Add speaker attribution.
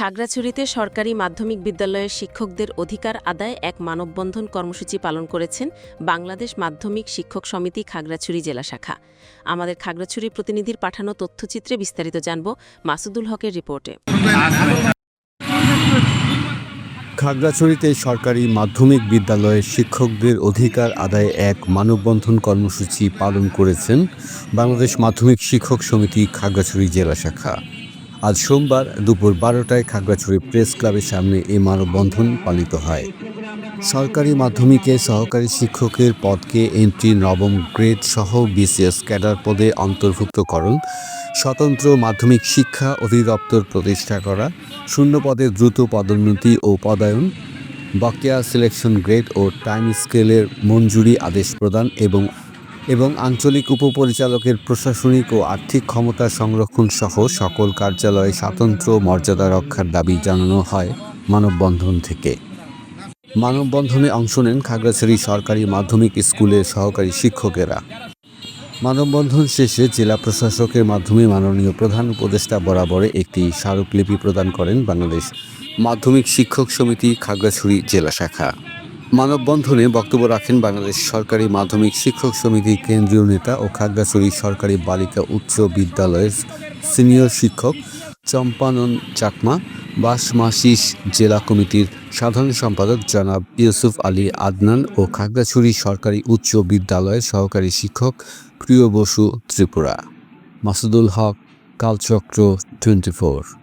Speaker 1: খাগড়াছড়িতে সরকারি মাধ্যমিক বিদ্যালয়ের শিক্ষকদের অধিকার আদায় এক মানববন্ধন কর্মসূচি পালন করেছেন বাংলাদেশ মাধ্যমিক শিক্ষক সমিতি খাগড়াছড়ি জেলা শাখা। আমাদের খাগড়াছড়ি প্রতিনিধির পাঠানো তথ্যচিত্রে বিস্তারিত জানব মাসুদুল হকের রিপোর্টে।
Speaker 2: খাগড়াছড়িতে সরকারি মাধ্যমিক বিদ্যালয়ের শিক্ষকদের অধিকার আদায়ে এক মানববন্ধন কর্মসূচি পালন করেছেন বাংলাদেশ মাধ্যমিক শিক্ষক সমিতি খাগড়াছড়ি জেলা শাখা। আজ সোমবার দুপুর বারোটায় খাগড়াছড়ি প্রেস ক্লাবের সামনে এই মানববন্ধন পালিত হয়। সরকারি মাধ্যমিকে সহকারী শিক্ষকের পদকে এন্ট্রি নবম গ্রেড সহ বিসিএস ক্যাডার পদে অন্তর্ভুক্ত অন্তর্ভুক্তকরণ, স্বতন্ত্র মাধ্যমিক শিক্ষা অধিদপ্তর প্রতিষ্ঠা করা, শূন্য পদে দ্রুত পদোন্নতি ও পদায়ন, বকেয়া সিলেকশন গ্রেড ও টাইম স্কেলের মঞ্জুরি আদেশ প্রদান এবং এবং আঞ্চলিক উপপরিচালকের প্রশাসনিক ও আর্থিক ক্ষমতা সংরক্ষণ সহ সকল কার্যালয়ে স্বাতন্ত্র্য মর্যাদা রক্ষার দাবি জানানো হয় মানববন্ধন থেকে। মানববন্ধনে অংশ নেন খাগড়াছড়ি সরকারি মাধ্যমিক স্কুলের সহকারী শিক্ষকেরা। মানববন্ধন শেষে জেলা প্রশাসকের মাধ্যমে মাননীয় প্রধান উপদেষ্টা বরাবরে একটি স্মারকলিপি প্রদান করেন বাংলাদেশ মাধ্যমিক শিক্ষক সমিতি খাগড়াছড়ি জেলা শাখা। মানববন্ধনে বক্তব্য রাখেন বাংলাদেশ সরকারি মাধ্যমিক শিক্ষক সমিতির কেন্দ্রীয় নেতা ও খাগড়াছড়ি সরকারি বালিকা উচ্চ বিদ্যালয়ের সিনিয়র শিক্ষক চম্পানন চাকমা বাসমাশিস জেলা কমিটির সাধারণ সম্পাদক জনাব ইউসুফ আলী আদনান ও খাগড়াছড়ি সরকারি উচ্চ বিদ্যালয়ের সহকারী শিক্ষক প্রিয় Basu Tripura. Masudul Haq, Kalchakra twenty four.